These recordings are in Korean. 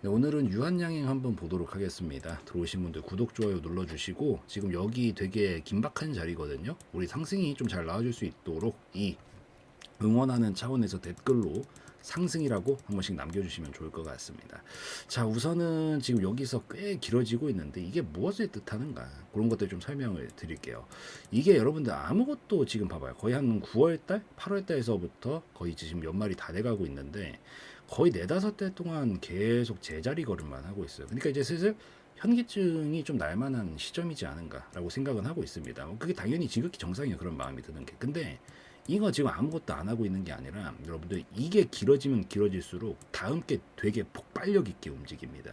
네, 오늘은 유한양행 한번 보도록 하겠습니다. 들어오신 분들 구독, 좋아요 눌러주시고 지금 여기 되게 긴박한 자리거든요. 우리 상승이 좀 잘 나와줄 수 있도록 이 응원하는 차원에서 댓글로 상승이라고 한 번씩 남겨주시면 좋을 것 같습니다. 자, 우선은 지금 여기서 꽤 길어지고 있는데 이게 무엇을 뜻하는가 그런 것들 좀 설명을 드릴게요. 이게 여러분들 아무것도 지금 봐봐요. 거의 한 9월달, 8월달에서부터 거의 지금 연말이 다 돼가고 있는데 거의 네다섯 달 동안 계속 제자리 걸음만 하고 있어요. 그러니까 이제 슬슬 현기증이 좀 날만한 시점이지 않은가라고 생각은 하고 있습니다. 뭐 그게 당연히 지극히 정상이에요. 그런 마음이 드는 게. 근데 이거 지금 아무것도 안 하고 있는 게 아니라 여러분들 이게 길어지면 길어질수록 다음 게 되게 폭발력 있게 움직입니다.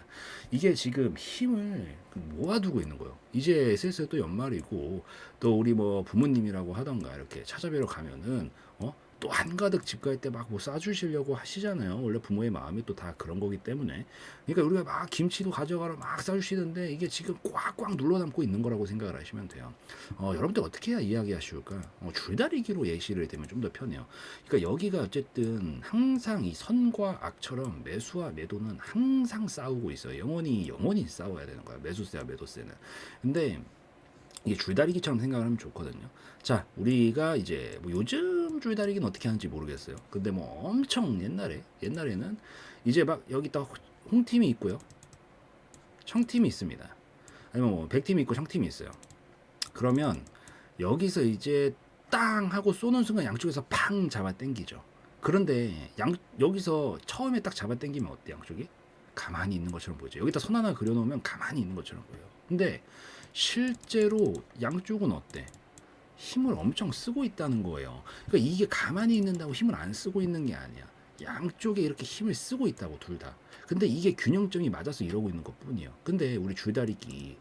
이게 지금 힘을 모아두고 있는 거예요. 이제 슬슬 또 연말이고 또 우리 뭐 부모님이라고 하던가 이렇게 찾아뵈러 가면은 어? 또 한가득 집 갈 때 막 뭐 싸주시려고 하시잖아요. 원래 부모의 마음이 또 다 그런 거기 때문에. 그러니까 우리가 막 김치도 가져가라 막 싸주시는데 이게 지금 꽉꽉 눌러 담고 있는 거라고 생각을 하시면 돼요. 어, 여러분들 어떻게 해야 이야기하실까? 어, 줄다리기로 예시를 들면 좀 더 편해요. 그러니까 여기가 어쨌든 항상 이 선과 악처럼 매수와 매도는 항상 싸우고 있어요. 영원히 영원히 싸워야 되는 거야. 매수세와 매도세는. 근데 이게 줄다리기처럼 생각을 하면 좋거든요. 자, 우리가 이제 뭐 요즘 줄다리기는 어떻게 하는지 모르겠어요. 근데 뭐 엄청 옛날에 옛날에는 이제 막 여기 딱 홍팀이 있고요. 청팀이 있습니다. 아니면 뭐 백팀이 있고 청팀이 있어요. 그러면 여기서 이제 땅 하고 쏘는 순간 양쪽에서 팡 잡아 당기죠. 그런데 양 여기서 처음에 딱 잡아 당기면 어때 양쪽이? 가만히 있는 것처럼 보이죠. 여기다 선 하나 그려 놓으면 가만히 있는 것처럼 보여요. 근데 실제로 양쪽은 어때? 힘을 엄청 쓰고 있다는 거예요. 그러니까 이게 가만히 있는다고 힘을 안 쓰고 있는 게 아니야. 양쪽에 이렇게 힘을 쓰고 있다고 둘 다. 근데 이게 균형점이 맞아서 이러고 있는 것 뿐이에요. 근데 우리 줄다리기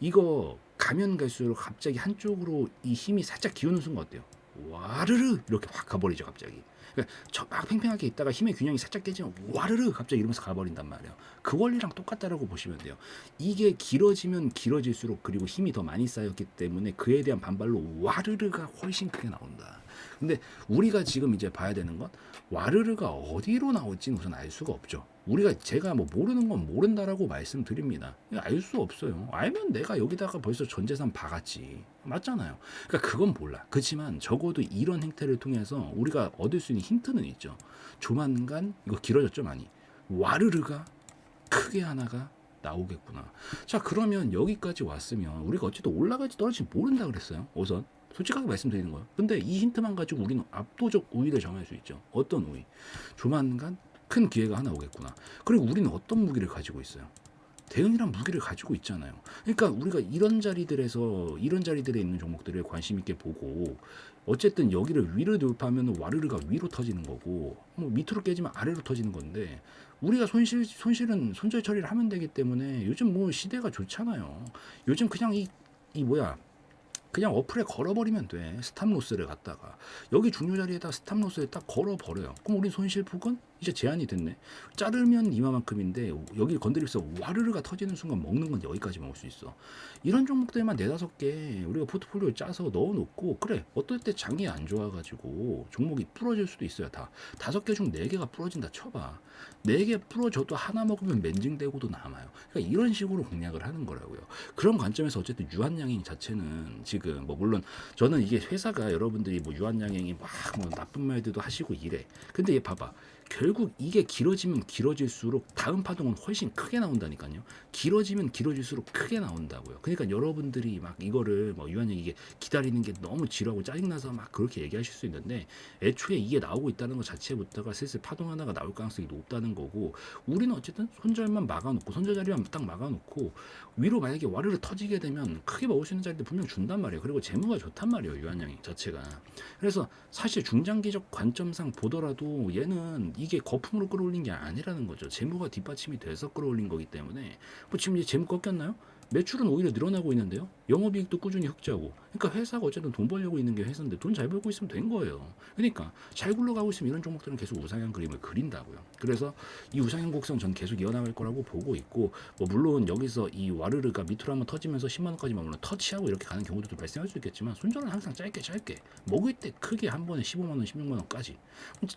이거 가면 갈수록 갑자기 한쪽으로 이 힘이 살짝 기우는 순간 어때요? 와르르 이렇게 확 가버리죠 갑자기. 그러니까 저막 팽팽하게 있다가 힘의 균형이 살짝 깨지면 와르르 갑자기 이러면서 가버린단 말이에요. 그 원리랑 똑같다라고 보시면 돼요. 이게 길어지면 길어질수록 그리고 힘이 더 많이 쌓였기 때문에 그에 대한 반발로 와르르가 훨씬 크게 나온다. 근데 우리가 지금 이제 봐야 되는 건 와르르가 어디로 나올지는 우선 알 수가 없죠. 우리가 제가 뭐 모르는 건 모른다라고 말씀드립니다. 알 수 없어요. 알면 내가 여기다가 벌써 전 재산 박았지. 맞잖아요. 그러니까 그건 몰라. 그렇지만 적어도 이런 행태를 통해서 우리가 얻을 수 있는 힌트는 있죠. 조만간 이거 길어졌죠 많이. 와르르가 크게 하나가 나오겠구나. 자 그러면 여기까지 왔으면 우리가 어쨌든 올라갈지 떨어질지 모른다 그랬어요. 우선 솔직하게 말씀드리는 거예요. 근데 이 힌트만 가지고 우리는 압도적 우위를 정할 수 있죠. 어떤 우위? 조만간 큰 기회가 하나 오겠구나. 그리고 우리는 어떤 무기를 가지고 있어요? 대응이란 무기를 가지고 있잖아요. 그러니까 우리가 이런 자리들에서 이런 자리들에 있는 종목들을 관심 있게 보고 어쨌든 여기를 위로 돌파하면 와르르가 위로 터지는 거고 뭐 밑으로 깨지면 아래로 터지는 건데 우리가 손실 손실은 손절 처리를 하면 되기 때문에 요즘 뭐 시대가 좋잖아요. 요즘 그냥 이 이 뭐야 그냥 어플에 걸어버리면 돼. 스탑로스를 갖다가. 여기 중요 자리에다 스탑로스를 딱 걸어버려요. 그럼 우리 손실 폭은 이제 제한이 됐네. 자르면 이만큼인데 여기 건드리면서 와르르가 터지는 순간 먹는 건 여기까지 먹을 수 있어. 이런 종목들만 네다섯 개 우리가 포트폴리오에 짜서 넣어놓고 그래 어떨 때 장이 안 좋아가지고 종목이 부러질 수도 있어요 다. 다섯 개 중 네 개가 부러진다 쳐봐. 네 개 부러져도 하나 먹으면 맨징되고도 남아요. 그러니까 이런 식으로 공략을 하는 거라고요. 그런 관점에서 어쨌든 유한양행 자체는 지금 뭐 물론 저는 이게 회사가 여러분들이 뭐 유한양행이 막 뭐 나쁜 말들도 하시고 이래. 근데 얘 봐봐. 결국 이게 길어지면 길어질수록 다음 파동은 훨씬 크게 나온다니까요. 길어지면 길어질수록 크게 나온다고요. 그러니까 여러분들이 막 이거를 뭐 유한양 이게 기다리는 게 너무 지루하고 짜증나서 막 그렇게 얘기하실 수 있는데 애초에 이게 나오고 있다는 것 자체부터가 슬슬 파동 하나가 나올 가능성이 높다는 거고 우리는 어쨌든 손절만 막아놓고 손절 자리만 딱 막아놓고 위로 만약에 와르르 터지게 되면 크게 먹을 수 있는 자리들 분명 준단 말이에요. 그리고 재무가 좋단 말이에요. 유한양이 자체가. 그래서 사실 중장기적 관점상 보더라도 얘는 이게 거품으로 끌어올린 게 아니라는 거죠. 재무가 뒷받침이 돼서 끌어올린 거기 때문에 뭐 지금 이제 재무 꺾였나요? 매출은 오히려 늘어나고 있는데요. 영업이익도 꾸준히 흑자고. 그러니까 회사가 어쨌든 돈 벌려고 있는 게 회사인데 돈 잘 벌고 있으면 된 거예요. 그러니까 잘 굴러가고 있으면 이런 종목들은 계속 우상향 그림을 그린다고요. 그래서 이 우상향 곡선 전 계속 이어나갈 거라고 보고 있고 뭐 물론 여기서 이 와르르가 밑으로 한번 터지면서 10만 원까지만 물론 터치하고 이렇게 가는 경우도 발생할 수 있겠지만 손절은 항상 짧게 짧게 먹을 때 크게 한 번에 15만 원, 16만 원까지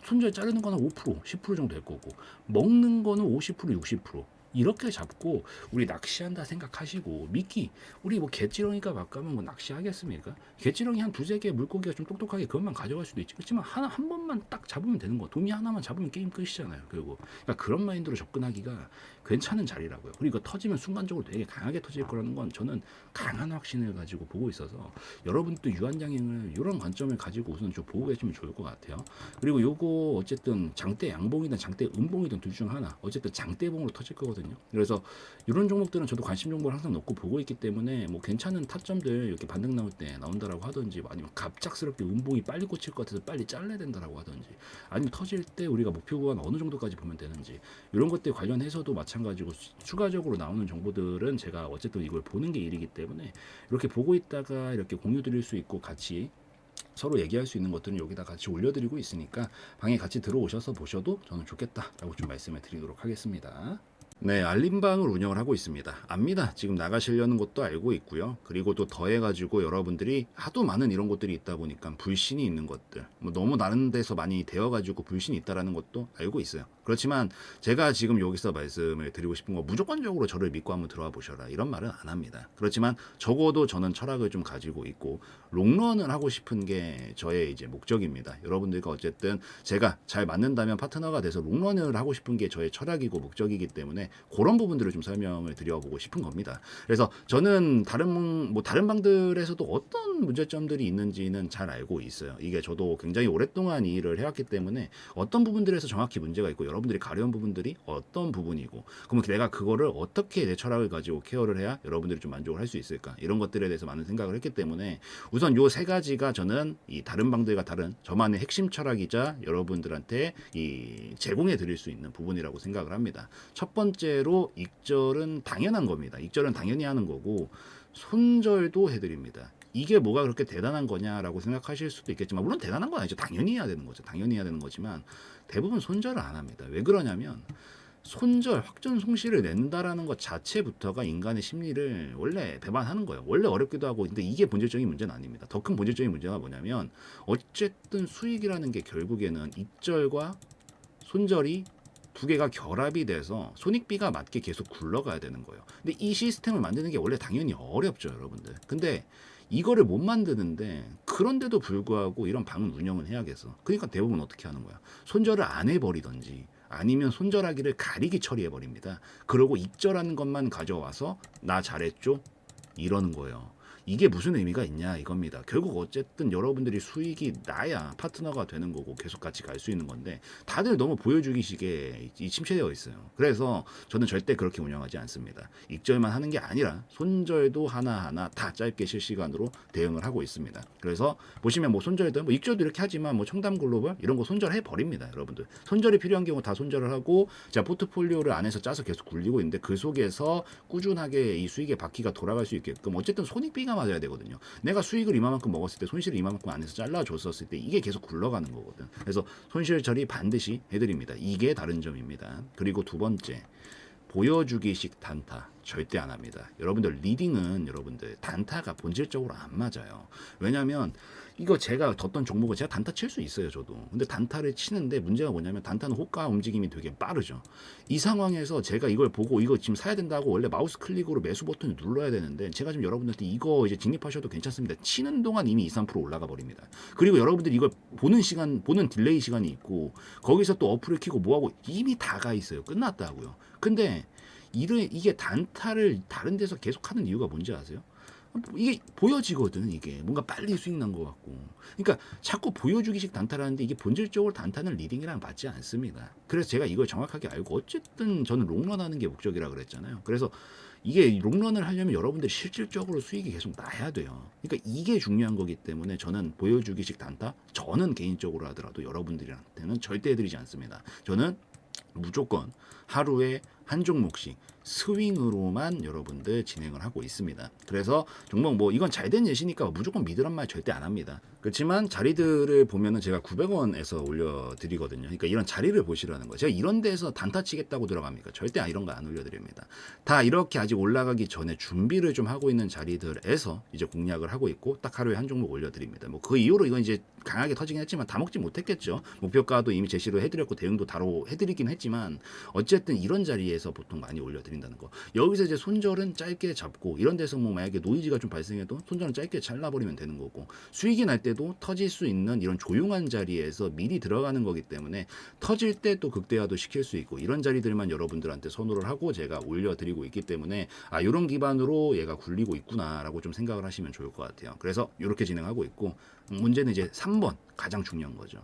손절 자르는 거는 5% 10% 정도 될 거고 먹는 거는 50% 60% 이렇게 잡고 우리 낚시한다 생각하시고 미끼 우리 뭐 개찌렁이가 바꾸면 뭐 낚시하겠습니까? 개찌렁이 한 두세 개 물고기가 좀 똑똑하게 그것만 가져갈 수도 있지. 그렇지만 하나 한 번만 딱 잡으면 되는 거 도미 하나만 잡으면 게임 끝이잖아요 결국. 그러니까 그런 마인드로 접근하기가 괜찮은 자리라고요. 그리고 터지면 순간적으로 되게 강하게 터질 거라는 건 저는 강한 확신을 가지고 보고 있어서 여러분도 유한장애를 이런 관점을 가지고 우선 좀 보고 계시면 좋을 것 같아요. 그리고 요거 어쨌든 장대 양봉이든 장대 음봉이든 둘 중 하나 어쨌든 장대봉으로 터질 거거든요 그래서 이런 종목들은 저도 관심 정보를 항상 넣고 보고 있기 때문에 뭐 괜찮은 타점들 이렇게 반등 나올 때 나온다라고 하든지 뭐 아니면 갑작스럽게 음봉이 빨리 꽂힐 것 같아서 빨리 잘라야 된다라고 하든지 아니면 터질 때 우리가 목표 구간 어느 정도까지 보면 되는지 이런 것들 관련해서도 마찬가지고 수- 추가적으로 나오는 정보들은 제가 어쨌든 이걸 보는 게 일이기 때문에 이렇게 보고 있다가 이렇게 공유 드릴 수 있고 같이 서로 얘기할 수 있는 것들은 여기다 같이 올려드리고 있으니까 방에 같이 들어오셔서 보셔도 저는 좋겠다라고 좀 말씀을 드리도록 하겠습니다. 네, 알림방을 운영을 하고 있습니다. 압니다. 지금 나가시려는 것도 알고 있고요. 그리고 또 더해가지고 여러분들이 하도 많은 이런 것들이 있다 보니까 불신이 있는 것들, 뭐 너무 다른 데서 많이 되어가지고 불신이 있다라는 것도 알고 있어요. 그렇지만 제가 지금 여기서 말씀을 드리고 싶은 건 무조건적으로 저를 믿고 한번 들어와 보셔라 이런 말은 안 합니다. 그렇지만 적어도 저는 철학을 좀 가지고 있고 롱런을 하고 싶은 게 저의 이제 목적입니다. 여러분들과 어쨌든 제가 잘 맞는다면 파트너가 돼서 롱런을 하고 싶은 게 저의 철학이고 목적이기 때문에 그런 부분들을 좀 설명을 드려보고 싶은 겁니다. 그래서 저는 다른 뭐 다른 방들에서도 어떤 문제점들이 있는지는 잘 알고 있어요. 이게 저도 굉장히 오랫동안 이 일을 해왔기 때문에 어떤 부분들에서 정확히 문제가 있고 여러분들이 가려운 부분들이 어떤 부분이고 그러면 내가 그거를 어떻게 내 철학을 가지고 케어를 해야 여러분들이 좀 만족을 할 수 있을까 이런 것들에 대해서 많은 생각을 했기 때문에 우선 요 세 가지가 저는 이 다른 방들과 다른 저만의 핵심 철학이자 여러분들한테 이 제공해 드릴 수 있는 부분이라고 생각을 합니다. 첫 번째 로 익절은 당연한 겁니다. 익절은 당연히 하는 거고 손절도 해드립니다. 이게 뭐가 그렇게 대단한 거냐라고 생각하실 수도 있겠지만 물론 대단한 건 아니죠. 당연히 해야 되는 거죠. 당연히 해야 되는 거지만 대부분 손절을 안 합니다. 왜 그러냐면 손절, 확전 송실을 낸다라는 것 자체부터가 인간의 심리를 원래 배반하는 거예요. 원래 어렵기도 하고, 근데 이게 본질적인 문제는 아닙니다. 더 큰 본질적인 문제가 뭐냐면, 어쨌든 수익이라는 게 결국에는 익절과 손절이 두 개가 결합이 돼서 손익비가 맞게 계속 굴러가야 되는 거예요. 근데 이 시스템을 만드는 게 원래 당연히 어렵죠, 여러분들. 근데 이거를 못 만드는데 그런데도 불구하고 이런 방은 운영은 해야겠어. 그러니까 대부분 어떻게 하는 거야? 손절을 안 해버리던지 아니면 손절하기를 가리기 처리해 버립니다. 그러고 익절하는 것만 가져와서 나 잘했죠? 이러는 거예요. 이게 무슨 의미가 있냐 이겁니다. 결국 어쨌든 여러분들이 수익이 나야 파트너가 되는 거고 계속 같이 갈 수 있는 건데 다들 너무 보여주기식에 이 침체되어 있어요. 그래서 저는 절대 그렇게 운영하지 않습니다. 익절만 하는 게 아니라 손절도 하나하나 다 짧게 실시간으로 대응을 하고 있습니다. 그래서 보시면 뭐 손절도 뭐 익절도 이렇게 하지만 뭐 청담 글로벌 이런 거 손절해 버립니다, 여러분들. 손절이 필요한 경우 다 손절을 하고 자 포트폴리오를 안에서 짜서 계속 굴리고 있는데 그 속에서 꾸준하게 이 수익의 바퀴가 돌아갈 수 있게끔 어쨌든 손익비가 맞아야 되거든요. 내가 수익을 이만큼 먹었을 때 손실을 이만큼 안에서 잘라줬었을 때 이게 계속 굴러가는 거거든. 그래서 손실 처리 반드시 해드립니다. 이게 다른 점입니다. 그리고 두 번째 보여주기식 단타 절대 안 합니다. 여러분들 리딩은 여러분들 단타가 본질적으로 안 맞아요. 왜냐하면 이거 제가 뒀던 종목은 제가 단타 칠 수 있어요, 저도. 근데 단타를 치는데 문제가 뭐냐면 단타는 호가 움직임이 되게 빠르죠. 이 상황에서 제가 이걸 보고 이거 지금 사야 된다고 원래 마우스 클릭으로 매수 버튼을 눌러야 되는데 제가 지금 여러분들한테 이거 이제 진입하셔도 괜찮습니다. 치는 동안 이미 2, 3% 올라가 버립니다. 그리고 여러분들이 이걸 보는 시간, 보는 딜레이 시간이 있고 거기서 또 어플을 키고 뭐하고 이미 다 가 있어요. 끝났다고요. 근데 이게 단타를 다른 데서 계속 하는 이유가 뭔지 아세요? 이게 보여지거든 이게. 뭔가 빨리 수익 난 것 같고. 그러니까 자꾸 보여주기식 단타라는데 이게 본질적으로 단타는 리딩이랑 맞지 않습니다. 그래서 제가 이걸 정확하게 알고 어쨌든 저는 롱런 하는 게 목적이라 그랬잖아요. 그래서 이게 롱런을 하려면 여러분들이 실질적으로 수익이 계속 나야 돼요. 그러니까 이게 중요한 거기 때문에 저는 보여주기식 단타 저는 개인적으로 하더라도 여러분들한테는 절대 해드리지 않습니다. 저는 무조건 하루에 한 종목씩 스윙으로만 여러분들 진행을 하고 있습니다. 그래서 종목 뭐 이건 잘 된 예시니까 무조건 믿으란 말 절대 안 합니다. 그렇지만 자리들을 보면은 제가 900원에서 올려드리거든요. 그러니까 이런 자리를 보시라는 거예요. 제가 이런 데서 단타 치겠다고 들어갑니까? 절대 이런 거 안 올려드립니다. 다 이렇게 아직 올라가기 전에 준비를 좀 하고 있는 자리들에서 이제 공략을 하고 있고 딱 하루에 한 종목 올려드립니다. 뭐 그 이후로 이건 이제 강하게 터지긴 했지만 다 먹지 못했겠죠. 목표가도 이미 제시를 해드렸고 대응도 다로 해드리긴 했지만 어쨌든 이런 자리에 서 자리에서 보통 많이 올려드린다는 거. 여기서 이제 손절은 짧게 잡고 이런 데서 뭐 만약에 노이즈가 좀 발생해도 손절은 짧게 잘라버리면 되는 거고 수익이 날 때도 터질 수 있는 이런 조용한 자리에서 미리 들어가는 거기 때문에 터질 때 또 극대화도 시킬 수 있고 이런 자리들만 여러분들한테 선호를 하고 제가 올려드리고 있기 때문에 아 이런 기반으로 얘가 굴리고 있구나라고 좀 생각을 하시면 좋을 것 같아요. 그래서 이렇게 진행하고 있고 음, 문제는 이제 3번 가장 중요한 거죠.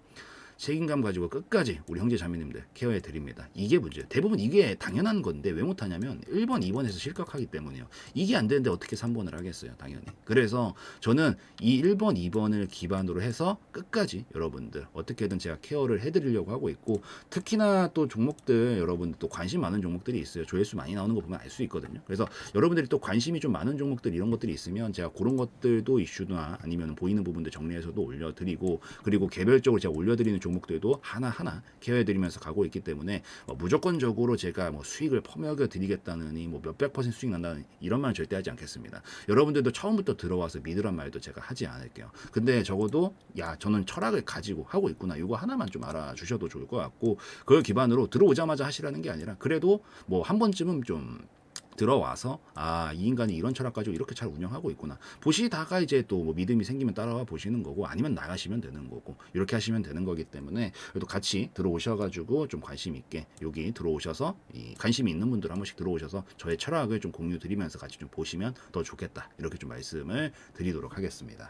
책임감 가지고 끝까지 우리 형제 자매님들 케어해 드립니다. 이게 문제예요. 대부분 이게 당연한 건데 왜 못하냐면 1번, 2번에서 실격하기 때문이에요. 이게 안 되는데 어떻게 3번을 하겠어요, 당연히. 그래서 저는 이 1번, 2번을 기반으로 해서 끝까지 여러분들 어떻게든 제가 케어를 해드리려고 하고 있고 특히나 또 종목들 여러분들 또 관심 많은 종목들이 있어요. 조회수 많이 나오는 거 보면 알 수 있거든요. 그래서 여러분들이 또 관심이 좀 많은 종목들 이런 것들이 있으면 제가 그런 것들도 이슈나 아니면 보이는 부분들 정리해서도 올려드리고 그리고 개별적으로 제가 올려드리는 종목들도 하나하나 케어해드리면서 가고 있기 때문에 뭐 무조건적으로 제가 뭐 수익을 퍼먹여 드리겠다느니 뭐 몇백 퍼센트 수익 난다는 이런 말 절대 하지 않겠습니다. 여러분들도 처음부터 들어와서 믿으란 말도 제가 하지 않을게요. 근데 적어도 야 저는 철학을 가지고 하고 있구나 이거 하나만 좀 알아주셔도 좋을 것 같고 그걸 기반으로 들어오자마자 하시라는 게 아니라 그래도 뭐 한 번쯤은 좀 들어와서 아 이 인간이 이런 철학 가지고 이렇게 잘 운영하고 있구나. 보시다가 이제 또 뭐 믿음이 생기면 따라와 보시는 거고 아니면 나가시면 되는 거고 이렇게 하시면 되는 거기 때문에 그래도 같이 들어오셔가지고 좀 관심 있게 여기 들어오셔서 이 관심이 있는 분들 한 번씩 들어오셔서 저의 철학을 좀 공유 드리면서 같이 좀 보시면 더 좋겠다. 이렇게 좀 말씀을 드리도록 하겠습니다.